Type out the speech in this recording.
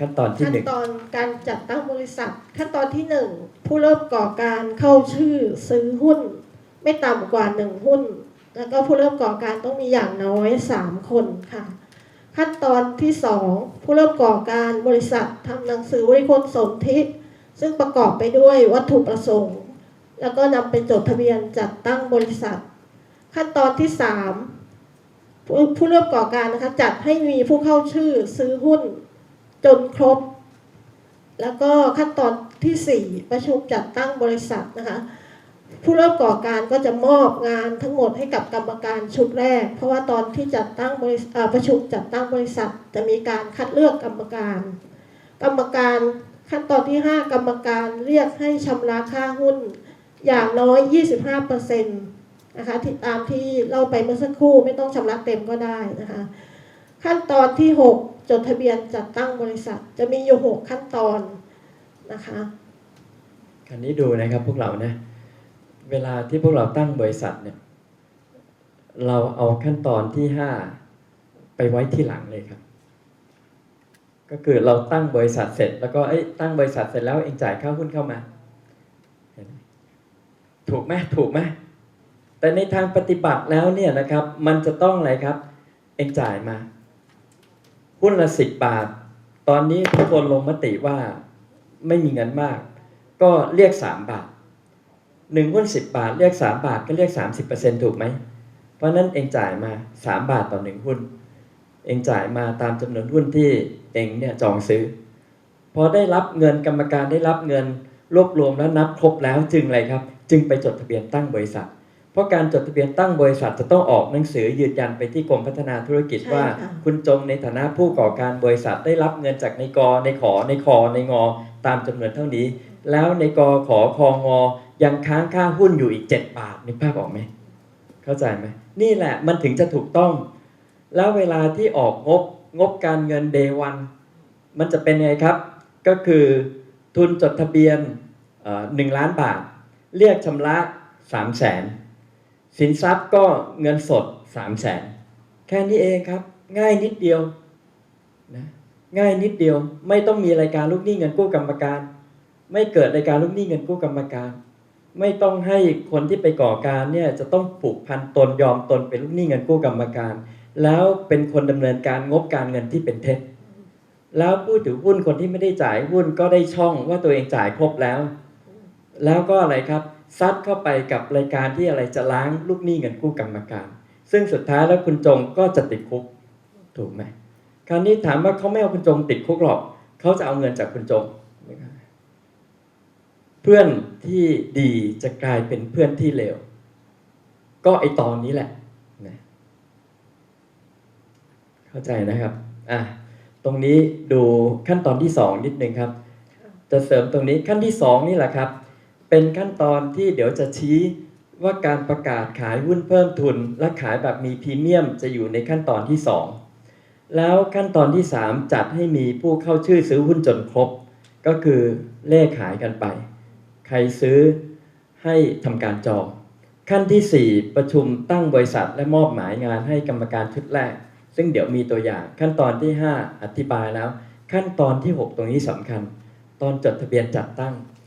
ขั้นตอนที่ขั้หนึ่งตอนการจัดตั้งบริษัท ขั้นตอนที่หนึ่งผู้เริ่มก่อการเข้าชื่อซื้อหุ้น ไม่ต่ำกว่าหนึ่งหุ้น แล้วก็ผู้เริ่มก่อการต้องมีอย่างน้อยสามคนค่ะ ขั้นตอนที่สองผู้เริ่มก่อการบริษัททำหนังสือบริคลสนธิซึ่งประกอบไปด้วยวัตถุประสงค์ แล้วก็นำไปจดทะเบียนจัดตั้งบริษัท ขั้นตอนที่สามผู้ผู้เริ่มก่อการนะคะจัดให้มีผู้เข้าชื่อซื้อหุ้น จนครบ แล้วก็ขั้นตอนที่ 4 ประชุมจัดตั้งบริษัทนะคะผู้เริ่มก่อการก็จะมอบงานทั้งหมดให้กับกรรมการชุดแรก เพราะว่าตอนที่จัดตั้งบริษัทประชุมจัดตั้งบริษัท จะมีการคัดเลือกกรรมการ กรรมการขั้นตอนที่ 5 กรรมการเรียกให้ชำระค่าหุ้น อย่างน้อย 25%นะคะที่ตามที่เล่าไปเมื่อสักครู่ไม่ต้องชำระเต็มก็ได้นะคะ ขั้นตอนที่ 6 จดทะเบียนจัดตั้งบริษัท จะมีอยู่6ขั้นตอนนะคะคันนี้ดูนะครับพวกเรานะเวลาที่พวกเราตั้งบริษัทเนี่ยเราเอาขั้นตอนที่ห้าไปไว้ที่หลังเลยครับ ก็คือเราตั้งบริษัทเสร็จ แล้วก็เอ้ยตั้งบริษัทเสร็จแล้วเองจ่ายค่าหุ้นเข้ามาถูกไหมถูกไหมแต่ในทางปฏิบัติแล้วเนี่ยนะครับ มันจะต้องอะไรครับ เองจ่ายมา หุ้นละสิบบาท ตอนนี้ทุกคนลงมติว่าไม่มีเงินมาก ก็เรียก3บาทหนึ่งหุ้น10บาท เรียก3บาทก็เรียก30%ถูกไหม เพราะนั้นเองจ่ายมา3บาทต่อหนึ่งหุ้น เองจ่ายมาตามจำนวนหุ้นที่เองเนี่ยจองซื้อ พอได้รับเงินกรรมการได้รับเงินรวบรวมแล้วนับครบแล้วจึงอะไรครับ จึงไปจดทะเบียนตั้งบริษัท เพราะการจดทะเบียนตั้งบริษัทจะต้องออกหนังสือยืนยันไปที่กรมพัฒนาธุรกิจใช่ว่าค่ะคุณจงในฐานะผู้ก่อการบริษัทได้รับเงินจากในกในขอในคอในงอตามจำนวนเท่านี้ แล้วในกขอคองอยังค้างค่าหุ้นอยู่อีก 7 บาทนึกภาพออกไหมเข้าใจไหมนี่แหละมันถึงจะถูกต้อง แล้วเวลาที่ออกงบงบการเงินเดวันมันจะเป็นไงครับ ก็คือทุนจดทะเบียนหนึ่งล้านบาท เรียกชำระ3 0 0แสน สินทรัพย์ก็เงินสด3 0 0แสนแค่นี้เองครับ ง่ายนิดเดียวนะง่ายนิดเดียว ไม่ต้องมีรายการลูกหนี้เงินกู้กรรมการ ไม่เกิดรายการลูกหนี้เงินกู้กรรมการ ไม่ต้องให้คนที่ไปก่อการเนี่ยจะต้องผูกพันตนยอมตนเป็นลูกหนี้เงินกู้กรรมการ แล้วเป็นคนดำเนินการงบการเงินที่เป็นเท็จแล้วผู้ถือหุ้นคนที่ไม่ได้จ่ายหุ้นก็ได้ช่องว่าตัวเองจ่ายครบแล้ว แล้วก็อะไรครับ ซัดเข้าไปกับรายการที่อะไรจะล้างลูกหนี้เงินกู้กรรมการ ซึ่งสุดท้ายแล้วคุณจงก็จะติดคุกถูกไหมคราวนี้ถามว่าเขาไม่เอาคุณจงติดคุกหรอกเขาจะเอาเงินจากคุณจง เพื่อนที่ดีจะกลายเป็นเพื่อนที่เลวก็ไอตอนนี้แหละนะเข้าใจนะครับอะตรงนี้ดูขั้นตอนที่สองนิดนึงครับ จะเสริมตรงนี้ขั้นที่สองนี่แหละครับ เป็นขั้นตอนที่เดี๋ยวจะชี้ว่าการประกาศขายหุ้นเพิ่มทุน และขายแบบมีพรีเมียมจะอยู่ในขั้นตอนที่สองแล้วขั้นตอนที่สามจัดให้มีผู้เข้าชื่อซื้อหุ้นจนครบ ก็คือเลขขายกันไป ใครซื้อให้ทำการจอง ขั้นที่ 4 ประชุมตั้งบริษัทและมอบหมายงานให้กรรมการชุดแรก ซึ่งเดี๋ยวมีตัวอย่างขั้นตอนที่ 5 อธิบายแล้ว ขั้นตอนที่ 6 ตรงนี้สำคัญ ตอนจดทะเบียนจัดตั้ง